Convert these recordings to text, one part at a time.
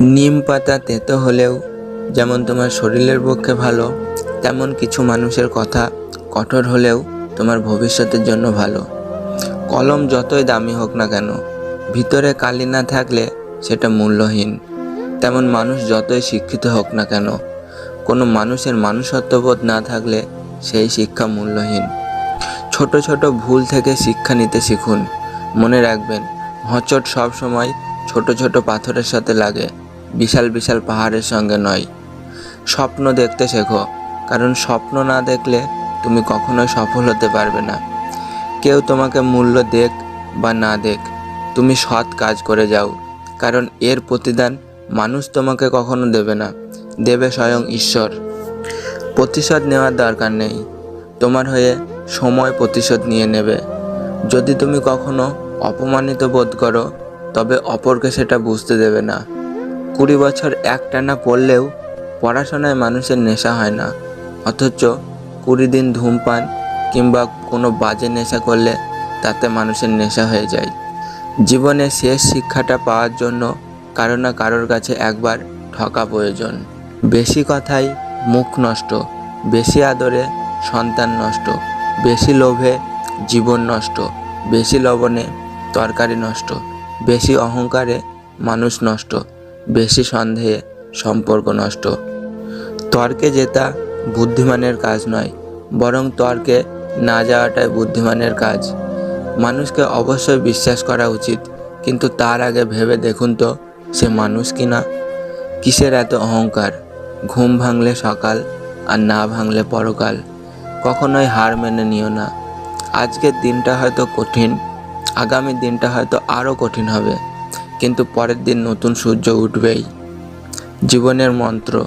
নিম পাতা তেতো হলেও যেমন তোমার শরীরের পক্ষে ভালো, তেমন কিছু মানুষের কথা কঠোর হলেও তোমার ভবিষ্যতের জন্য ভালো। কলম যতই দামি হোক না কেন, ভিতরে কালি না থাকলে সেটা মূল্যহীন। তেমন মানুষ যতই শিক্ষিত হোক না কেন, কোনো মানুষের মানুষত্ববোধ না থাকলে সেই শিক্ষা মূল্যহীন। ছোট ছোট ভুল থেকে শিক্ষা নিতে শিখুন। মনে রাখবেন হচট সব সময় ছোট ছোট পাথরের সাথে লাগে। বিশাল বিশাল পাহাড়ের সঙ্গে নয়। স্বপ্ন দেখতে শেখো, কারণ স্বপ্ন না দেখলে তুমি কখনোই সফল হতে পারবে না। কেউ তোমাকে মূল্য দেখ বা না দেখ, তুমি সৎ কাজ করে যাও, কারণ এর প্রতিদান মানুষ তোমাকে কখনো দেবে না, দেবে স্বয়ং ঈশ্বর। প্রতিশোধ নেওয়ার দরকার নেই, তোমার হয়ে সময় প্রতিশোধ নিয়ে নেবে। যদি তুমি কখনো অপমানিত বোধ করো, তবে অপরকে সেটা বুঝতে দেবে না। কুড়ি বছর একটানা পড়লেও পড়াশোনায় মানুষের নেশা হয় না। অথচ কুড়ি দিন ধূমপান কিংবা কোনো বাজে নেশা করলে তাতে মানুষের নেশা হয়ে যায়। জীবনে শেষ শিক্ষাটা পাওয়ার জন্য কারও না কারোর কাছে একবার ঠকা প্রয়োজন। বেশি কথাই মুখ নষ্ট, বেশি আদরে সন্তান নষ্ট, বেশি লোভে জীবন নষ্ট, বেশি লবণে তরকারি নষ্ট, বেশি অহংকারে মানুষ নষ্ট। বেশি সন্দেহে সম্পর্ক নষ্ট। তর্কে জেতা বুদ্ধিমানের কাজ নয়, বরং তর্কে না যাওয়াটাই বুদ্ধিমানের কাজ। মানুষকে অবশ্যই বিশ্বাস করা উচিত, কিন্তু তার আগে ভেবে দেখুন তো সে মানুষ কি না কিসের এত অহংকার? ঘুম ভাঙলে সকাল আর না ভাঙলে পরকাল। কখনোই হার মেনে নিও না। আজকের দিনটা হয়তো কঠিন, আগামী দিনটা হয়তো আরও কঠিন হবে। কিন্তু পরের দিন নতুন সূর্য উঠবেই। জীবনের মন্ত্র,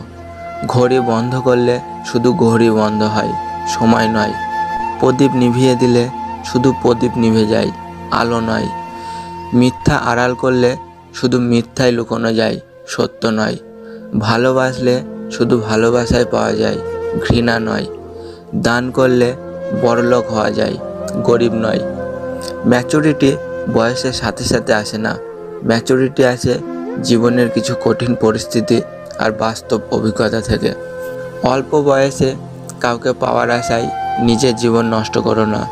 ঘড়ি বন্ধ করলে শুধু ঘড়ি বন্ধ হয়, সময় নয়। প্রদীপ নিভিয়ে দিলে শুধু প্রদীপ নিভে যায়, আলো নয়। মিথ্যা আড়াল করলে শুধু মিথ্যাই লুকোনো যায়, সত্য নয়। ভালোবাসলে শুধু ভালোবাসায় পাওয়া যায়, ঘৃণা নয়। দান করলে বড়লোক হওয়া যায়, গরিব নয়। ম্যাচুরিটি বয়সের সাথে সাথে আসে না। ম্যাচুরিটি আসে জীবনের কিছু কঠিন পরিস্থিতি আর বাস্তব অভিজ্ঞতা থেকে। অল্প বয়সে কাউকে পাওয়ার আশায় নিজের জীবন নষ্ট করো না।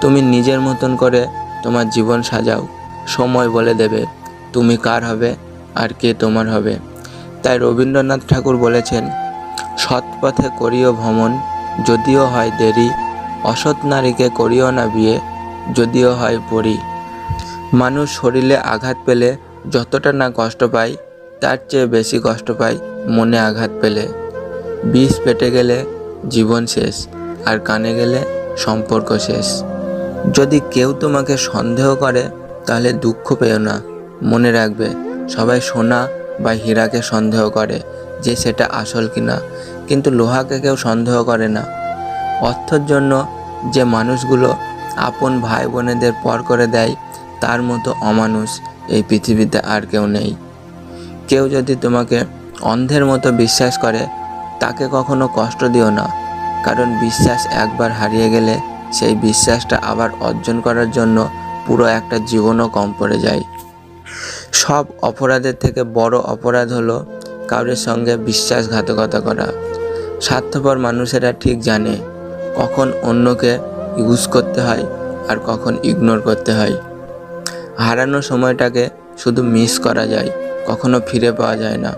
তুমি নিজের মতন করে তোমার জীবন সাজাও। সময় বলে দেবে, তুমি কার হবে আর কে তোমার হবে। তাই রবীন্দ্রনাথ ঠাকুর বলেছেন, সৎ পথে করিও ভ্রমণ, যদিও হয় দেরি, অসৎ নারীকে করিও না বিয়ে, যদিও হয় পরি। মানুষ শরীরে আঘাত পেলে যতটা না কষ্ট পায়, তার চেয়ে বেশি কষ্ট পায় মনে আঘাত পেলে। বিষ পেটে গেলে জীবন শেষ, আর কানে গেলে সম্পর্ক শেষ। যদি কেউ তোমাকে সন্দেহ করে, তাহলে দুঃখ পেও না। মনে রাখবে, সবাই সোনা বা হীরাকে সন্দেহ করে যে সেটা আসল কিনা, কিন্তু লোহাকে কেউ সন্দেহ করে না। অর্থের জন্য যে মানুষগুলো আপন ভাই বোনেদের পর করে দেয় তার মতো অমানুষ এই পৃথিবীতে আর কেউ নেই। কেউ যদি তোমাকে অন্ধের মতো বিশ্বাস করে, তাকে কখনো কষ্ট দিও না। কারণ বিশ্বাস একবার হারিয়ে গেলে সেই বিশ্বাসটা আবার অর্জন করার জন্য পুরো একটা জীবনও কম পড়ে যায়। সব অপরাধের থেকে বড় অপরাধ হলো কারোর সঙ্গে বিশ্বাসঘাতকতা করা। স্বার্থপর মানুষেরা ঠিক জানে কখন অন্যকে ইউজ করতে হয় আর কখন ইগনোর করতে হয়। হারানো সময়টাকে শুধু মিস করা যায়, কখনো ফিরে পাওয়া যায় না।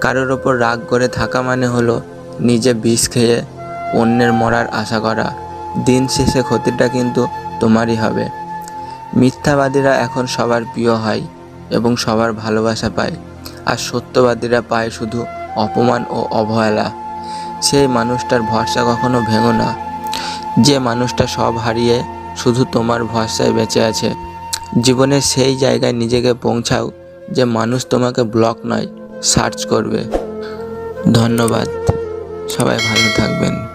কারোর ওপর রাগ করে থাকা মানে হলো নিজে বিষ খেয়ে অন্যের মরার আশা করা। দিন শেষে ক্ষতিটা কিন্তু তোমারই হবে। মিথ্যাবাদীরা এখন সবার প্রিয় হয় এবং সবার ভালোবাসা পায়, আর সত্যবাদীরা পায় শুধু অপমান ও অবহেলা। সেই মানুষটার ভরসা কখনো ভেঙো না। যে মানুষটা সব হারিয়ে শুধু তোমার ভরসায় বেঁচে আছে। জীবনের সেই জায়গায় নিজেকে পৌঁছাও যে মানুষ তোমাকে ব্লক নয় সার্চ করবে। ধন্যবাদ। সবাই ভালো থাকবেন।